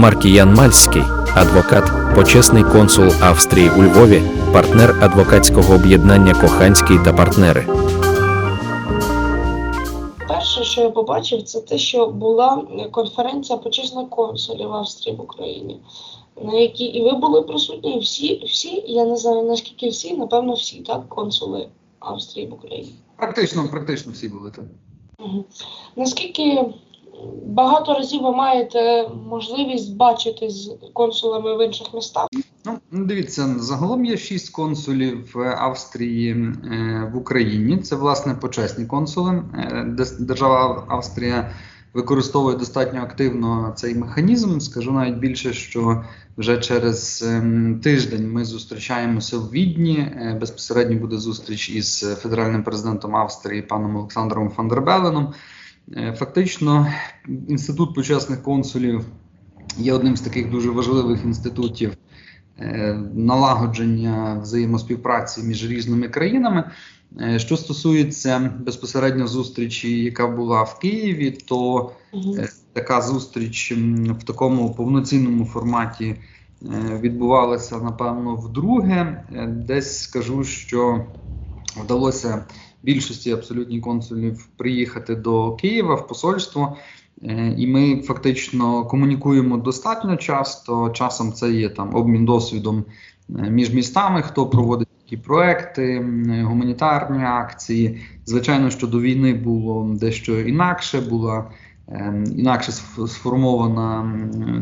Маркіян Мальський, адвокат, почесний консул Австрії у Львові, партнер адвокатського об'єднання Коханський та партнери. Перше, що я побачив, це те, що була конференція почесних консулів Австрії в Україні, на якій і ви були присутні, всі, всі, я не знаю наскільки всі, напевно, всі, так, консули Австрії в Україні. Практично, практично всі були там. Мгм. Наскільки багато разів ви маєте можливість бачити з консулами в інших містах? Ну, дивіться, загалом є шість консулів е, Австрії е, в Україні. Це власне почесні консули. Е, Держава Австрія використовує достатньо активно цей механізм. Скажу навіть більше, що вже через ем, тиждень ми зустрічаємося в Відні. Е, Безпосередньо буде зустріч із федеральним президентом Австрії паном Олександром Фандербеленом. Е, Фактично, інститут почесних консулів є одним з таких дуже важливих інститутів е, налагодження взаємоспівпраці між різними країнами. Е, Що стосується безпосередньо зустрічі, яка була в Києві, то така зустріч в такому повноцінному форматі відбувалася, напевно, вдруге. Десь скажу, що вдалося більшості абсолютні консулів приїхати до Києва в посольство. Е, І ми фактично комунікуємо достатньо часто. Часом це є там обмін досвідом е, між містами, хто проводить такі проекти, гуманітарні акції. Звичайно, що до війни було дещо інакше, була е, інакше сформована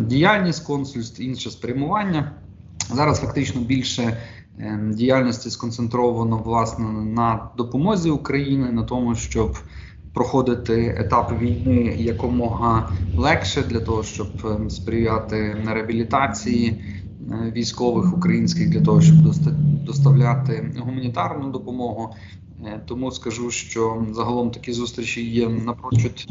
діяльність консульств, інше спрямування. Зараз фактично більше діяльності сконцентровано власне на допомозі Україні, на тому, щоб проходити етап війни якомога легше для того, щоб сприяти на реабілітації е, військових українських для того, щоб доста- доставляти гуманітарну допомогу. Е, Тому скажу, що загалом такі зустрічі є напрочуд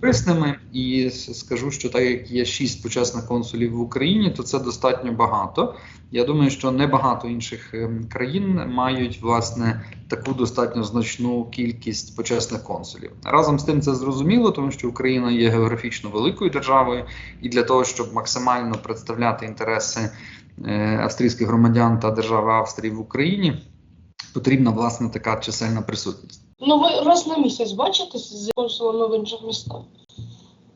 корисними, і скажу, що так як є шість почесних консулів в Україні, то це достатньо багато. Я думаю, що небагато інших ем, країн мають власне таку достатньо значну кількість почесних консулів. Разом з тим це зрозуміло, тому що Україна є географічно великою державою, і для того, щоб максимально представляти інтереси е, австрійських громадян та держави Австрії в Україні, потрібна власне така чисельна присутність. Ну, ви раз на місяць бачитесь з консулами в інших містах?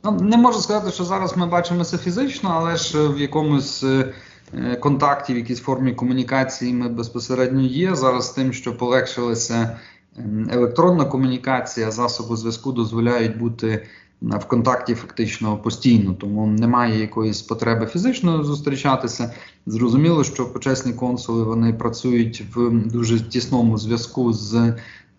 Ну, не можу сказати, що зараз ми бачимося фізично, але ж в якомусь е, е, контакті, в якійсь формі комунікації ми безпосередньо є. Зараз тим, що полегшилася ем, електронна комунікація, засоби зв'язку дозволяють бути е, в контакті фактично постійно, тому немає якоїсь потреби фізично зустрічатися. Зрозуміло, що почесні консули вони працюють в дуже тісному зв'язку з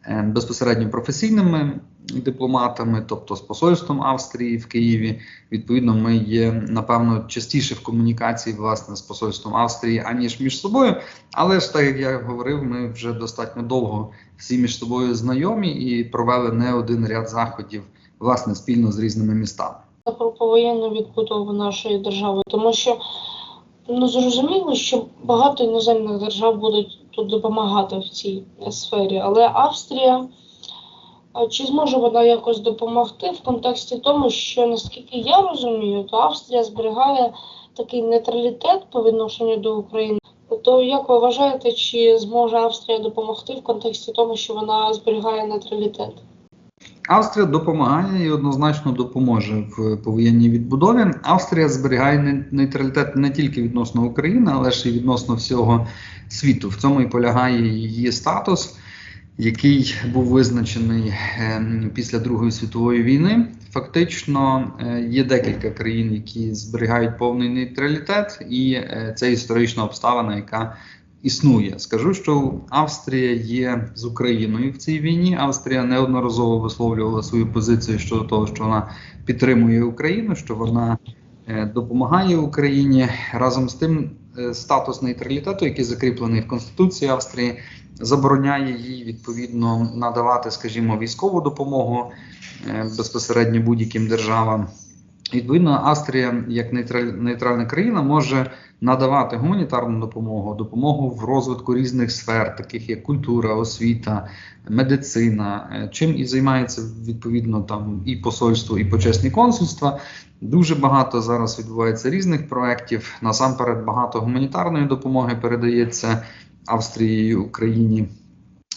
е, безпосередньо професійними дипломатами, тобто з посольством Австрії в Києві. Відповідно, ми є напевно частіше в комунікації власне з посольством Австрії, аніж між собою. Але ж так як я говорив, ми вже достатньо довго всі між собою знайомі і провели не один ряд заходів власне спільно з різними містами. про повоєнну відбудову нашої держави, тому що ну зрозуміло, що багато іноземних держав будуть тут допомагати в цій сфері, але Австрія. Чи зможе вона якось допомогти в контексті тому, що наскільки я розумію, то Австрія зберігає такий нейтралітет по відношенню до України. То як ви вважаєте, чи зможе Австрія допомогти в контексті тому, що вона зберігає нейтралітет? Австрія допомагає і однозначно допоможе в повоєнній відбудові. Австрія зберігає нейтралітет не тільки відносно України, але ж і відносно всього світу. В цьому і полягає її статус, який був визначений ем, після Другої світової війни. Фактично е, є декілька країн, які зберігають повний нейтралітет, і е, це історична обставина, яка існує. Скажу, що Австрія є з Україною в цій війні. Австрія неодноразово висловлювала свою позицію щодо того, що вона підтримує Україну, що вона е, допомагає Україні. Разом з тим, е, статус нейтралітету, який закріплений в Конституції Австрії, забороняє їй відповідно надавати, скажімо, військову допомогу е, безпосередньо будь-яким державам. Відповідно, Австрія, як нейтраль- нейтральна країна, може надавати гуманітарну допомогу, допомогу в розвитку різних сфер, таких як культура, освіта, медицина, е, чим і займається відповідно там і посольство, і почесні консульства. Дуже багато зараз відбувається різних проєктів. Насамперед, багато гуманітарної допомоги передається Австрії Україні.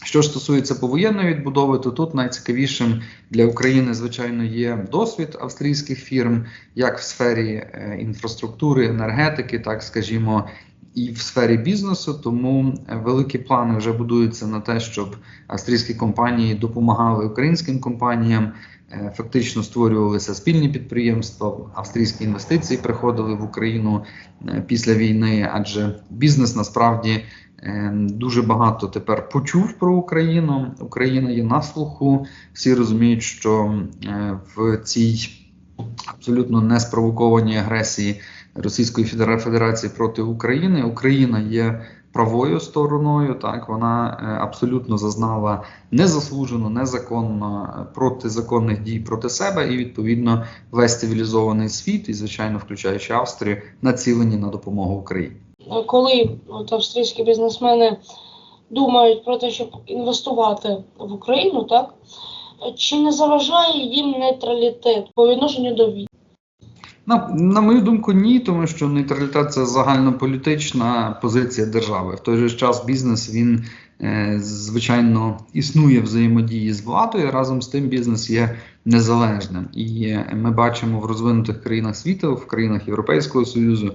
Що ж стосується повоєнної відбудови, то тут найцікавішим для України, звичайно, є досвід австрійських фірм, як в сфері е, інфраструктури, енергетики, так скажімо, і в сфері бізнесу. Тому е, великі плани вже будуються на те, щоб австрійські компанії допомагали українським компаніям. е, Фактично створювалися спільні підприємства, австрійські інвестиції приходили в Україну після війни, адже бізнес насправді Дуже багато тепер почув про Україну. Україна є на слуху. Всі розуміють, що е, в цій абсолютно неспровокованій агресії Російської Федера- Федерації проти України Україна є правою стороною. Так вона е, абсолютно зазнала незаслужено, незаконно е, протизаконних дій проти себе, і відповідно весь цивілізований світ, і звичайно, включаючи Австрію, націлені на допомогу Україні. Е, Коли от австрійські бізнесмени думають про те, щоб інвестувати в Україну, так чи не заважає їм нейтралітет по відношенню до війни? На, на мою думку, ні, тому що нейтралітет це загальнополітична позиція держави. В той же час бізнес він е, звичайно існує взаємодії з владою. Разом з тим бізнес є незалежним. І ми бачимо в розвинутих країнах світу, в країнах Європейського Союзу,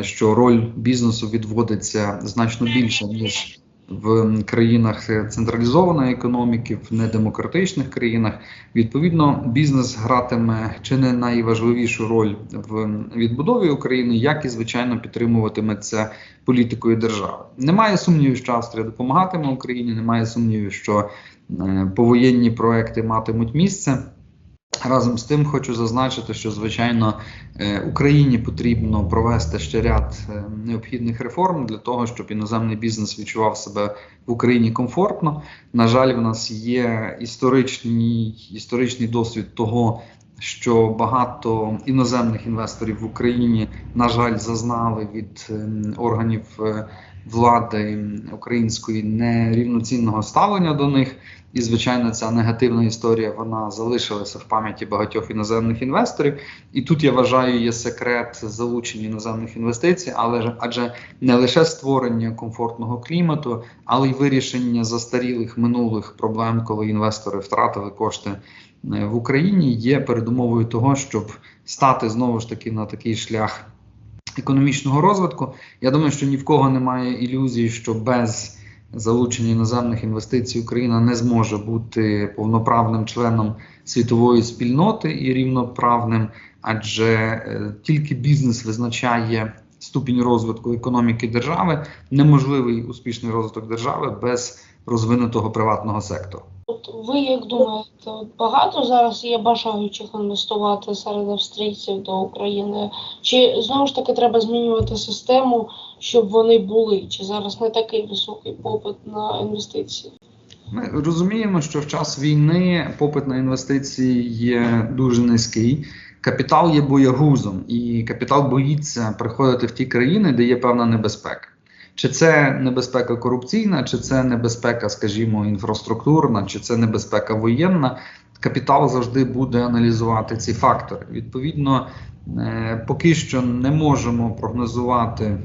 що роль бізнесу відводиться значно більше ніж в країнах централізованої економіки, в недемократичних країнах. Відповідно, бізнес гратиме чи не найважливішу роль в відбудові України, як і звичайно підтримуватиме це політикою держави. Немає сумнівів, що Австрія допомагатиме Україні. Немає сумнівів, що е, повоєнні проекти матимуть місце. Разом з тим хочу зазначити, що звичайно е, Україні потрібно провести ще ряд е, необхідних реформ для того, щоб іноземний бізнес відчував себе в Україні комфортно. На жаль, в нас є історичний, історичний досвід того, що багато іноземних інвесторів в Україні, на жаль, зазнали від ем, органів е, влади української нерівноцінного ставлення до них. І, звичайно, ця негативна історія вона залишилася в пам'яті багатьох іноземних інвесторів. І тут я вважаю, є секрет залучення іноземних інвестицій, але адже не лише створення комфортного клімату, але й вирішення застарілих минулих проблем, коли інвестори втратили кошти е, в Україні, є передумовою того, щоб стати знову ж таки на такий шлях економічного розвитку. Я думаю, що ні в кого немає ілюзій, що без залучення іноземних інвестицій Україна не зможе бути повноправним членом світової спільноти і рівноправним, адже е, тільки бізнес визначає ступінь розвитку економіки держави, неможливий успішний розвиток держави без розвинутого приватного сектору. От ви як думаєте, от багато зараз є бажаючих інвестувати серед австрійців до України? Чи знову ж таки треба змінювати систему, щоб вони були? Чи зараз не такий високий попит на інвестиції? Ми розуміємо, що в час війни попит на інвестиції є дуже низький. Капітал є боягузом, і капітал боїться приходити в ті країни, де є певна небезпека. Чи це небезпека корупційна, чи це небезпека, скажімо, інфраструктурна, чи це небезпека воєнна. Капітал завжди буде аналізувати ці фактори. Відповідно, е, поки що не можемо прогнозувати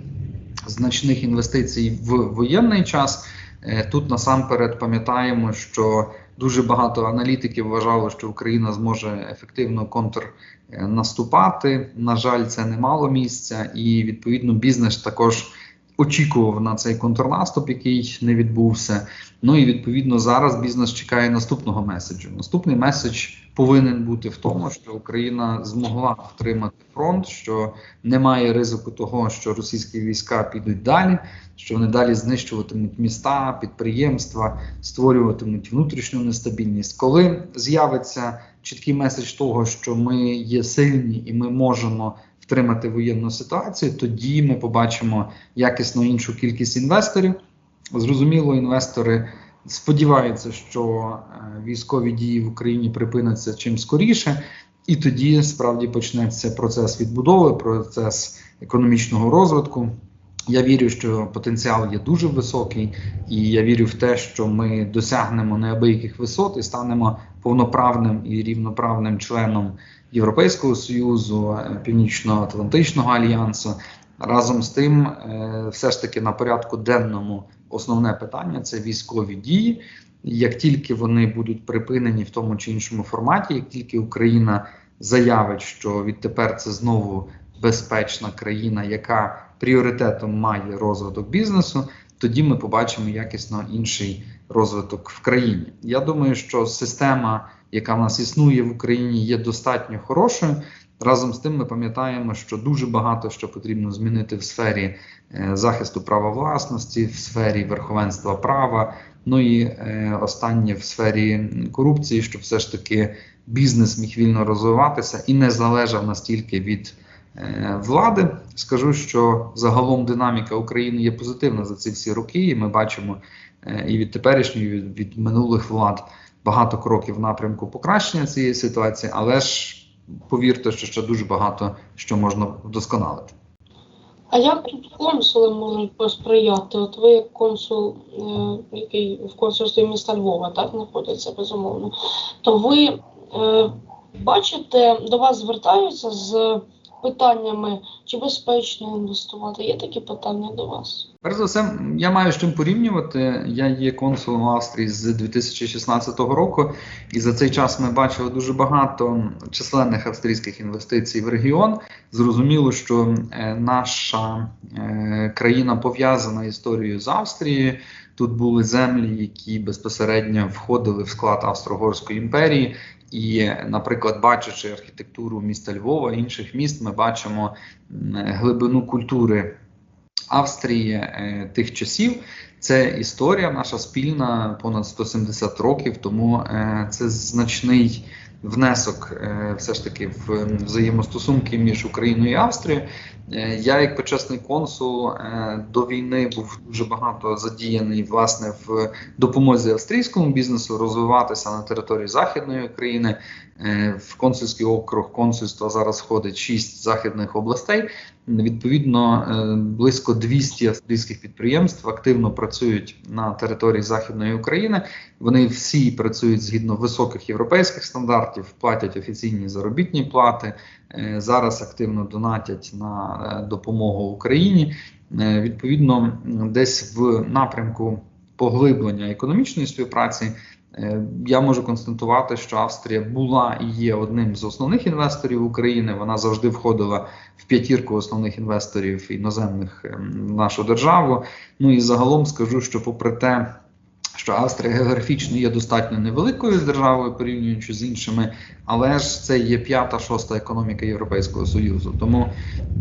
значних інвестицій в воєнний час. Е, Тут насамперед пам'ятаємо, що дуже багато аналітиків вважало, що Україна зможе ефективно контрнаступати. На жаль, це не мало місця, і відповідно бізнес також очікував на цей контрнаступ, який не відбувся. Ну і відповідно зараз бізнес чекає наступного меседжу. Наступний меседж повинен бути в тому, що Україна змогла втримати фронт, що немає ризику того, що російські війська підуть далі, що вони далі знищуватимуть міста, підприємства, створюватимуть внутрішню нестабільність. Коли з'явиться чіткий меседж того, що ми є сильні і ми можемо втримати воєнну ситуацію, тоді ми побачимо якісно іншу кількість інвесторів. Зрозуміло, інвестори сподіваються, що е, військові дії в Україні припиняться чим скоріше. І тоді справді почнеться процес відбудови, процес економічного розвитку. Я вірю, що потенціал є дуже високий, і я вірю в те, що ми досягнемо неабияких висот і станемо повноправним і рівноправним членом Європейського союзу, е, Північно-Атлантичного альянсу. Разом з тим, е, все ж таки на порядку денному основне питання це військові дії. Як тільки вони будуть припинені в тому чи іншому форматі, як тільки Україна заявить, що відтепер це знову безпечна країна, яка пріоритетом має розвиток бізнесу, тоді ми побачимо якісно інший розвиток в країні. Я думаю, що система, яка в нас існує в Україні, є достатньо хорошою. Разом з тим, ми пам'ятаємо, що дуже багато що потрібно змінити в сфері е, захисту права власності, в сфері верховенства права. Ну і е, останнє в сфері корупції, щоб все ж таки бізнес міг вільно розвиватися і не залежав настільки від е, влади. Скажу, що загалом динаміка України є позитивна за ці всі роки, і ми бачимо і від теперішньої, і від, від минулих влад багато кроків в напрямку покращення цієї ситуації, але ж повірте, що ще дуже багато що можна вдосконалити. А як тут консули можуть посприяти? От ви як консул, е, який в консульстві міста Львова так знаходиться, безумовно, то ви е, бачите, до вас звертаються з питаннями, чи безпечно інвестувати? Є такі питання до вас? Перш за все, я маю з чим порівнювати. Я є консулом Австрії з 2016 року, і за цей час ми бачили дуже багато численних австрійських інвестицій в регіон. Зрозуміло, що е, наша е, країна пов'язана історією з Австрією. Тут були землі, які безпосередньо входили в склад Австро-Угорської імперії. І, наприклад, бачачи архітектуру міста Львова інших міст, ми бачимо глибину культури Австрії е, тих часів. Це історія наша спільна, понад 170 років. Тому е, це значний внесок, е, все ж таки, в взаємостосунки між Україною і Австрією. Е, Я, як почесний консул, е, до війни був дуже багато задіяний власне в допомозі австрійському бізнесу розвиватися на території західної України. В консульський округ консульства зараз входить шість західних областей. Відповідно, е, близько 200 австрійських підприємств активно працюють на території західної України. Вони всі працюють згідно високих європейських стандартів, платять офіційні заробітні плати. е, Зараз активно донатять на е, допомогу Україні. Відповідно, десь в напрямку поглиблення економічної співпраці. Е, Я можу констатувати, що Австрія була і є одним з основних інвесторів України. Вона завжди входила в п'ятірку основних інвесторів іноземних ем, в нашу державу. Ну і загалом скажу, що попри те, що Австрія географічно є достатньо невеликою державою, порівнюючи з іншими, але ж це є п'ята, шоста економіка Європейського Союзу. Тому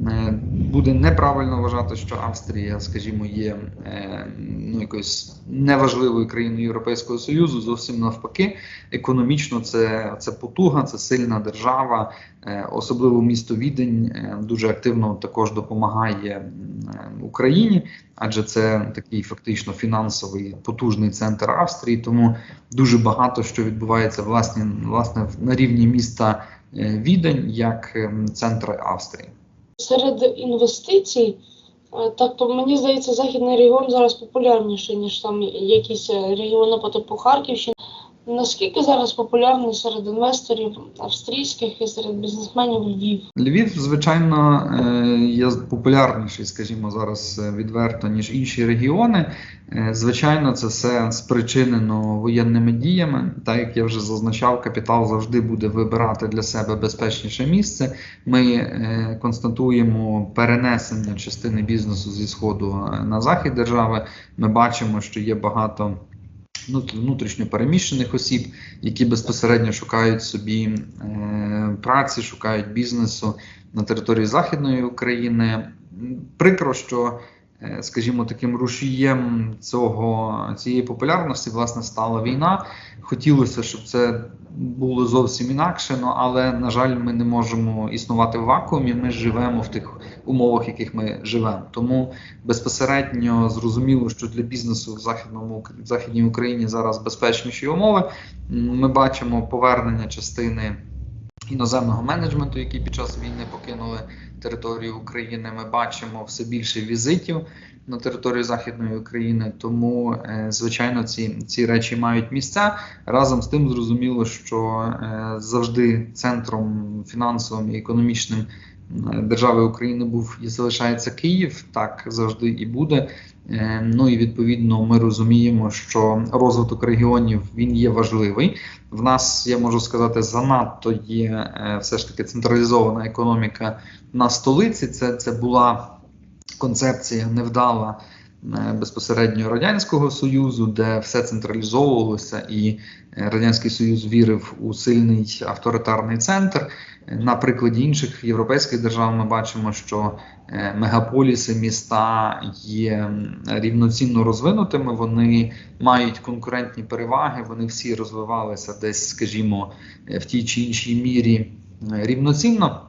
е, буде неправильно вважати, що Австрія, скажімо, є е, ну, якоюсь неважливою країною Європейського Союзу. Зовсім навпаки, економічно це, це потуга, це сильна держава. Е, Особливо місто Відень дуже активно також допомагає Україні, адже це такий фактично фінансовий потужний центр Австрії. Тому дуже багато що відбувається власне, власне на рівні міста е, Відень як ем, центр Австрії. Серед інвестицій, е, так то мені здається, західний регіон зараз популярніший, ніж там якісь е, регіони по типу Харківщини. Наскільки зараз популярний серед інвесторів австрійських і серед бізнесменів Львів? Львів, звичайно, е, є популярніший, скажімо, зараз е, відверто, ніж інші регіони. Е, Звичайно, це все спричинено воєнними діями. Так як я вже зазначав, капітал завжди буде вибирати для себе безпечніше місце. Ми констатуємо перенесення частини бізнесу зі сходу на захід держави. Ми бачимо, що є багато. Внут- Внутрішньо переміщених осіб, які безпосередньо шукають собі е, праці, шукають бізнесу на території Західної України. Прикро, що, скажімо, таким рушієм цього цієї популярності власне стала війна. Хотілося, щоб це було зовсім інакше, ну, але на жаль, ми не можемо існувати в вакуумі. Ми живемо в тих умовах, в яких ми живемо. Тому безпосередньо зрозуміло, що для бізнесу в західному в західній Україні зараз безпечніші умови. Ми бачимо повернення частини іноземного менеджменту, які під час війни покинули територію України. Ми бачимо все більше візитів на територію Західної України. Тому, е, звичайно, ці, ці речі мають місця. Разом з тим, зрозуміло, що е, завжди центром фінансовим і економічним е, держави України був і залишається Київ. Так завжди і буде. Е, Ну і відповідно ми розуміємо, що розвиток регіонів він є важливий. В нас я можу сказати, занадто є е, все ж таки централізована економіка на столиці. Це, це була концепція невдала безпосередньо радянського союзу, де все централізовувалося, і е, радянський союз вірив у сильний авторитарний центр. Е, На прикладі інших європейських держав ми бачимо, що е, мегаполіси, міста є рівноцінно розвинутими. Вони мають конкурентні переваги. Вони всі розвивалися десь, скажімо, е, в тій чи іншій мірі е, рівноцінно.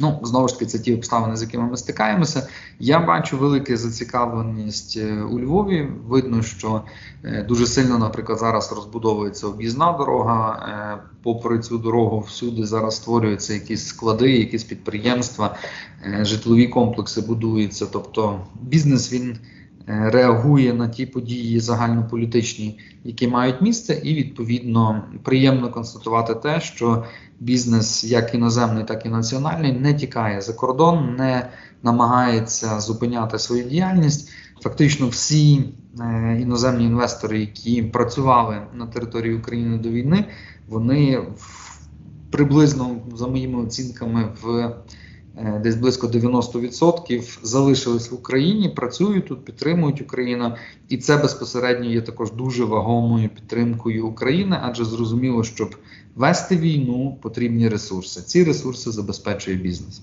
Ну, знову ж таки, це ті обставини, з якими ми стикаємося. Я бачу велику зацікавленість е, у Львові. Видно, що е, дуже сильно, наприклад, зараз розбудовується об'їзна дорога. Е, Попри цю дорогу всюди зараз створюються якісь склади, якісь підприємства, житлові комплекси будуються. Тобто бізнес він реагує на ті події загальнополітичні, які мають місце, і відповідно приємно констатувати те, що бізнес, як іноземний, так і національний, не тікає за кордон, не намагається зупиняти свою діяльність. Фактично, всі е, іноземні інвестори, які працювали на території України до війни, вони приблизно за моїми оцінками в е, десь близько 90% залишились в Україні, працюють тут, підтримують Україну, і це безпосередньо є також дуже вагомою підтримкою України, адже зрозуміло, щоб вести війну потрібні ресурси. Ці ресурси забезпечує бізнес.